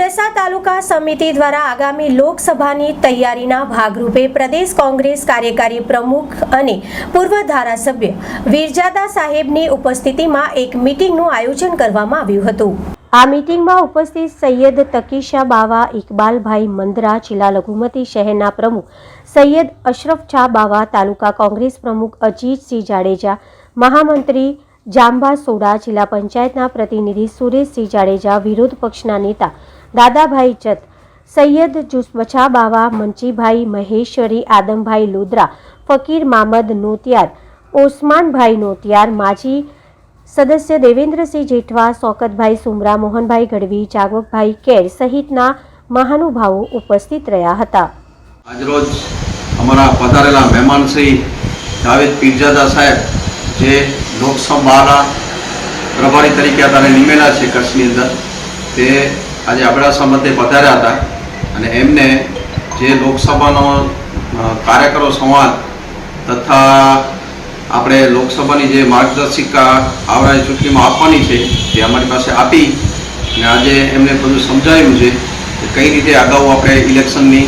અબડાસા તાલુકા સમિતિ દ્વારા આગામી લોકસભાની તૈયારીના ભાગરૂપે પ્રદેશ કોંગ્રેસ કાર્યકારી પ્રમુખ અને પૂર્વ ધારાસભ્ય વીરજાદા સાહેબની ઉપસ્થિતિમાં એક મીટિંગનું આયોજન કરવામાં આવ્યું હતું. આ મીટિંગમાં ઉપસ્થિત સૈયદ તકીશા બાવા, ઇકબાલભાઈ મંદરા, જિલ્લા લઘુમતી શહેરના પ્રમુખ સૈયદ અશરફ છા બાવા, તાલુકા કોંગ્રેસ પ્રમુખ અજીતસિંહ જાડેજા, મહામંત્રી જાંબા સોડા, જિલ્લા પંચાયતના પ્રતિનિધિ સુરેશસિંહ જાડેજા, વિરોધ પક્ષના નેતા દાદાભાઈ જત, સૈયદ જુસ્બછા બાવા મંચીભાઈ મહેશ્વરી, આદમભાઈ લોદ્રા, ફકીર મામદ નોતિયાર, ઓસમાનભાઈ નોતિયાર, માજી સદસ્ય દેવેન્દ્રસિંહ જેઠવા, સોકતભાઈ સુમરા, મોહનભાઈ ગઢવી, જાગવકભાઈ કેર સહિતના મહાનુભાવો ઉપસ્થિત રહ્યા હતા. આજરોજ અમારા પધારેલા મહેમાન શ્રી જાવેદ પીરજાદા સાહેબ, જે લોકસભાના પ્રભારી તરીકે અત્યારે નિમેલા છે કચ્છની અંદર, તે આજે અબડાસા મધ્યે પધાર્યા હતા અને એમને જે લોકસભાનો કાર્યકરો સંવાદ તથા આપણે લોકસભાની જે માર્ગદર્શિકા આવનારી ચૂંટણીમાં આપવાની છે તે અમારી પાસે આપી અને આજે એમને બધું સમજાવ્યું છે કે કઈ રીતે અગાઉ આપણે ઇલેક્શનની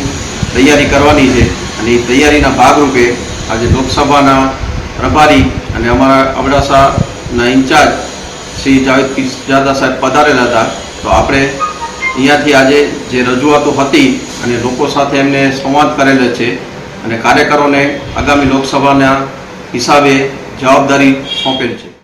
તૈયારી કરવાની છે અને એ તૈયારીના ભાગરૂપે આજે લોકસભાના પ્રભારી અને અમારા અબડાસાના ઇન્ચાર્જ શ્રી જાવેદ પીરજાદા સાહેબ પધારેલા હતા. તો આપણે અહીંયાથી આજે જે રજૂઆતો હતી અને લોકો સાથે એમને સંવાદ કરેલો છે અને કાર્યકરોને આગામી લોકસભાના હિસાબે જવાબદારી સોંપેલ છે.